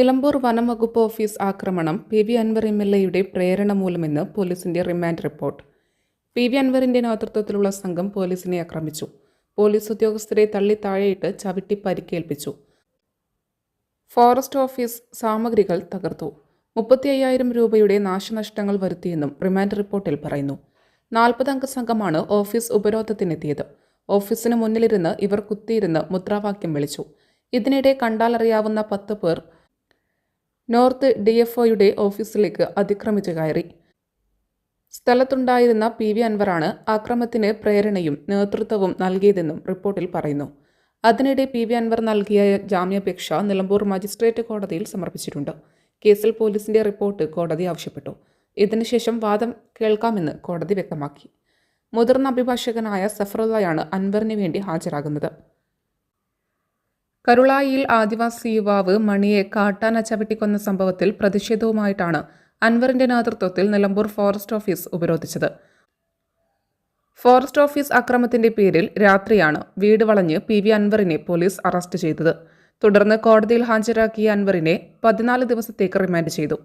നിലമ്പൂർ വനംവകുപ്പ് ഓഫീസ് ആക്രമണം P V Anvar M L എയുടെ പ്രേരണ മൂലമെന്ന് പോലീസിന്റെ റിമാൻഡ് റിപ്പോർട്ട്. പി വി അൻവറിന്റെ നേതൃത്വത്തിലുള്ള സംഘം പോലീസിനെ ആക്രമിച്ചു. പോലീസ് ഉദ്യോഗസ്ഥരെ തള്ളി താഴെയിട്ട് ചവിട്ടി പരിക്കേൽപ്പിച്ചു. ഫോറസ്റ്റ് ഓഫീസ് സാമഗ്രികൾ തകർത്തു. മുപ്പത്തി അയ്യായിരം രൂപയുടെ നാശനഷ്ടങ്ങൾ വരുത്തിയെന്നും റിമാൻഡ് റിപ്പോർട്ടിൽ പറയുന്നു. നാൽപ്പതംഗ സംഘമാണ് ഓഫീസ് ഉപരോധത്തിനെത്തിയത്. ഓഫീസിന് മുന്നിലിരുന്ന് ഇവർ കുത്തിയിരുന്ന് മുദ്രാവാക്യം വിളിച്ചു. ഇതിനിടെ കണ്ടാലറിയാവുന്ന പത്ത് പേർ നോർത്ത് ഡി എഫ് ഒയുടെ ഓഫീസിലേക്ക് അതിക്രമിച്ചു കയറി. സ്ഥലത്തുണ്ടായിരുന്ന പി വി അൻവറാണ് ആക്രമത്തിന് പ്രേരണയും നേതൃത്വവും നൽകിയതെന്നും റിപ്പോർട്ടിൽ പറയുന്നു. അതിനിടെ പി വി അൻവർ നൽകിയ ജാമ്യാപേക്ഷ നിലമ്പൂർ മജിസ്ട്രേറ്റ് കോടതിയിൽ സമർപ്പിച്ചിട്ടുണ്ട്. കേസിൽ പോലീസിന്റെ റിപ്പോർട്ട് കോടതി ആവശ്യപ്പെട്ടു. ഇതിനുശേഷം വാദം കേൾക്കാമെന്ന് കോടതി വ്യക്തമാക്കി. മുതിർന്ന അഭിഭാഷകനായ സഫറുള്ളയാണ് അൻവറിന് വേണ്ടി ഹാജരാകുന്നത്. കരുളായിയിൽ ആദിവാസി യുവാവ് മണിയെ കാട്ടാന ചവിട്ടിക്കൊന്ന സംഭവത്തിൽ പ്രതിഷേധവുമായിട്ടാണ് അൻവറിന്റെ നേതൃത്വത്തിൽ നിലമ്പൂർ ഫോറസ്റ്റ് ഓഫീസ് ഉപരോധിച്ചത്. ഫോറസ്റ്റ് ഓഫീസ് അക്രമത്തിന്റെ പേരിൽ രാത്രിയാണ് വീട് വളഞ്ഞ് പി വി അൻവറിനെ പോലീസ് അറസ്റ്റ് ചെയ്തത്. തുടർന്ന് കോടതിയിൽ ഹാജരാക്കിയ അൻവറിനെ പതിനാല് ദിവസത്തേക്ക് റിമാൻഡ് ചെയ്തു.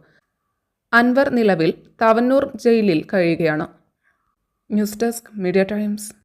അൻവർ നിലവിൽ തവന്നൂർ ജയിലിൽ കഴിയുകയാണ്. News desk media times.